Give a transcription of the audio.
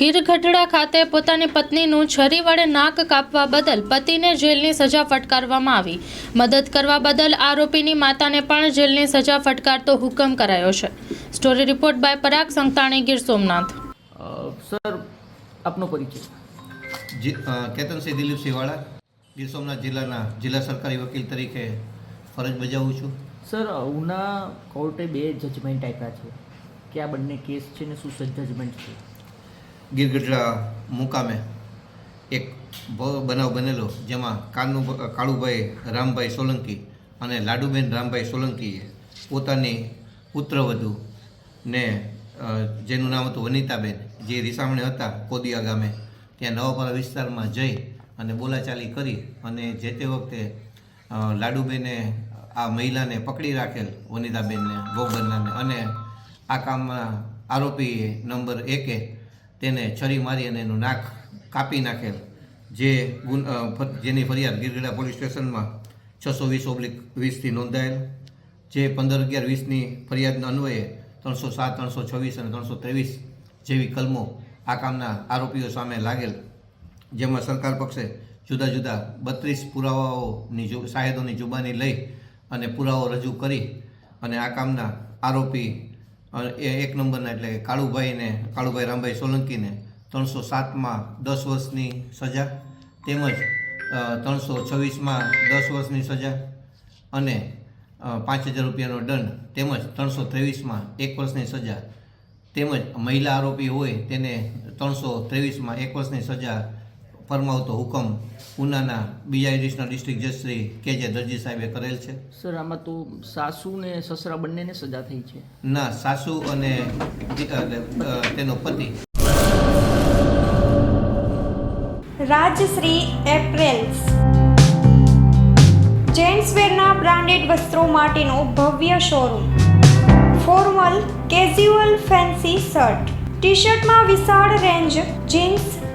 ગીર ગઢડા ખાતે પોતાની પત્નીનું છરી વડે નાક કાપવા બદલ પતિને જેલની સજા ફટકારવામાં આવી. મદદ કરવા બદલ આરોપીની માતાને પણ જેલની સજા ફટકારતો હુકમ કરાયો છે. Story report by Parag Santani Gir Somnath. Sir આપનો પરિચય. કેતનસિંહ દિલીપસિંહ વાળા ગીર સોમનાથ જિલ્લાના જિલ્લા સરકારી વકીલ તરીકે ફરજ બજાવું છું. સર ઉના કોર્ટે બે જજમેન્ટ આપ્યા છે. કે આ બંને કેસ છે ને શું જજમેન્ટ છે? ગીર ગઢડા મુકામે એક બનાવ બનેલો, જેમાં કાનુ, કાળુભાઈ રામભાઈ સોલંકી અને લાડુબેન રામભાઈ સોલંકીએ પોતાની પુત્રવધુ ને જેનું નામ હતું વનિતાબેન, જે રીસામણે હતા કોદિયા ગામે. ત્યાં નવાપરા વિસ્તારમાં જઈ અને બોલાચાલી કરી અને જે તે વખતે લાડુબેને આ મહિલાને પકડી રાખેલ વનિતાબેનને ગોબરનાને અને આ કામમાં આરોપી નંબર એકે તેને છરી મારી અને એનું નાક કાપી નાખેલ. જે ગુન જેની ફરિયાદ ગીરગઢડા પોલીસ સ્ટેશનમાં છસો વીસ ઓબ્લિક વીસથી નોંધાયેલ. જે પંદર અગિયાર વીસની ફરિયાદના અન્વયે ત્રણસો સાત, ત્રણસો છવ્વીસ અને ત્રણસો ત્રેવીસ જેવી કલમો આ કામના આરોપીઓ સામે લાગેલ. જેમાં સરકાર પક્ષે જુદા જુદા બત્રીસ પુરાવાઓની સાહેદોની જુબાની લઈ અને પુરાવો રજૂ કરી અને આ કામના આરોપી એ એક નંબરના એટલે કાળુભાઈને, કાળુભાઈ રામભાઈ સોલંકીને ત્રણસો સાતમાં દસ વર્ષની સજા, તેમજ ત્રણસો છવ્વીસમાં દસ વર્ષની સજા અને પાંચ હજાર રૂપિયાનો દંડ, તેમજ ત્રણસો ત્રેવીસમાં એક વર્ષની સજા. તેમજ મહિલા આરોપી હોય તેને ત્રણસો ત્રેવીસમાં એક વર્ષની સજા ફરમાવતો હુકમ ઉનાના બીજા એડિશનલ ડિસ્ટ્રિક્ટ જજ શ્રી કે જે દરજી સાહેબે કરેલ છે? સર આમાં તો સાસુ ને સસરા બંનેને સજા થઈ છે. ના સાસુ અને તેનો પતિ. રાજશ્રી એપ્રેલ્સ જેન્ટ્સવેરના બ્રાન્ડેડ વસ્ત્રો માટેનો ભવ્ય showroom. Formal casual fancy shirt. T શર્ટમાં વિશાળ રેન્જ જીન્સ